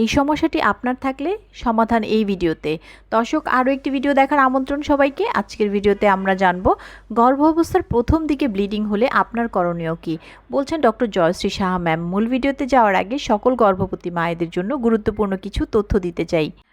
এই সমস্যাটি আপনার থাকলে সমাধান এই ভিডিওতে। দর্শক, আরও একটি ভিডিও দেখার আমন্ত্রণ সবাইকে। আজকের ভিডিওতে আমরা জানব গর্ভ অবস্থার প্রথম দিকে ব্লিডিং হলে আপনার করণীয় কি? বলছেন ডক্টর জয়শ্রী সাহা ম্যাম। মূল ভিডিওতে যাওয়ার আগে সকল গর্ভবতী মায়েদের জন্য গুরুত্বপূর্ণ কিছু তথ্য দিতে চাই।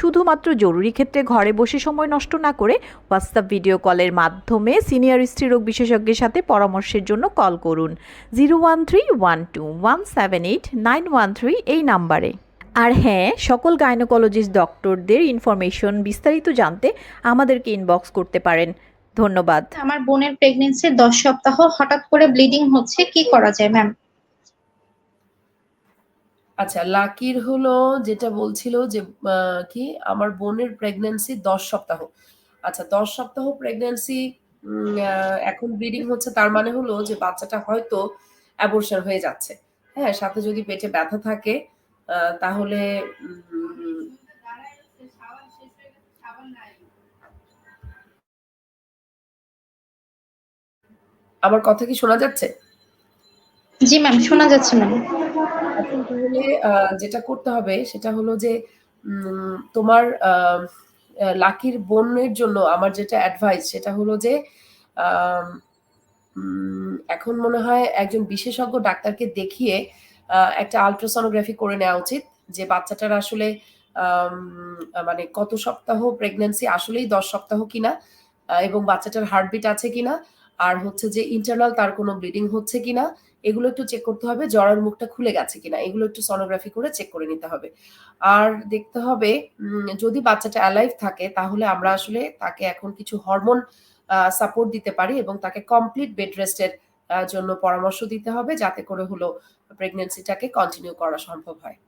শুধুমাত্র জরুরি ক্ষেত্রে ঘরে বসে সময় নষ্ট না করে হোয়াটসঅ্যাপ ভিডিও কলের মাধ্যমে সিনিয়র স্ত্রীরোগ বিশেষজ্ঞের সাথে পরামর্শের জন্য কল করুন। Zero one three one two one seven eight nine one three এই নাম্বারে। আর হ্যাঁ সকল গাইনোকোলজিস্ট ডক্টরদের ইনফরমেশন বিস্তারিত জানতে আমাদেরকে ইনবক্স করতে পারেন। ধন্যবাদ। আমার বোনের প্রেগনেন্সি দশ সপ্তাহ, হঠাৎ করে ব্লিডিং হচ্ছে, কি করা যায় ম্যাম আচ্ছা লাকির হলো যেটা বলছিল যে কি? আমার বোনের প্রেগন্যান্সি দশ সপ্তাহ। আচ্ছা দশ সপ্তাহ প্রেগন্যান্সি এখন ব্লিডিং হচ্ছে, তার মানে হলো যে বাচ্চাটা হয়তো অ্যাবর্শন হয়ে যাচ্ছে। হ্যাঁ সাথে যদি পেটে ব্যথা থাকে তাহলে আমার কথা কি শোনা যাচ্ছে? জি ম্যাম, শোনা যাচ্ছে ম্যাম। এখন তাহলে যেটা করতে হবে সেটা হলো যে তোমার লাকির বোনের জন্য আমার যেটা অ্যাডভাইস সেটা হলো যে এখন মনে হয় একজন বিশেষজ্ঞ ডাক্তারকে দেখিয়ে একটা আলট্রাসোনোগ্রাফি করে নেওয়া উচিত, যে বাচ্চাটার আসলে মানে কত সপ্তাহ প্রেগন্যান্সি আসলেই দশ সপ্তাহ কিনা এবং বাচ্চাটার হার্টবিট আছে কিনা আর হচ্ছে যে ইন্টারনাল তার কোনো ব্লিডিং হচ্ছে কিনা, এগুলো একটু চেক করতে হবে। জ্বরের মুখটা খুলে গেছে কিনা, এগুলো একটু সনোগ্রাফি করে চেক করে নিতে হবে। আর দেখতে হবে যদি বাচ্চাটা অ্যালাইভ থাকে, তাহলে আমরা আসলে তাকে এখন কিছু হরমোন সাপোর্ট দিতে পারি এবং তাকে কমপ্লিট বেড রেস্টের জন্য পরামর্শ দিতে হবে যাতে করে হলো প্রেগনেন্সিটাকে কন্টিনিউ করা সম্ভব হয়।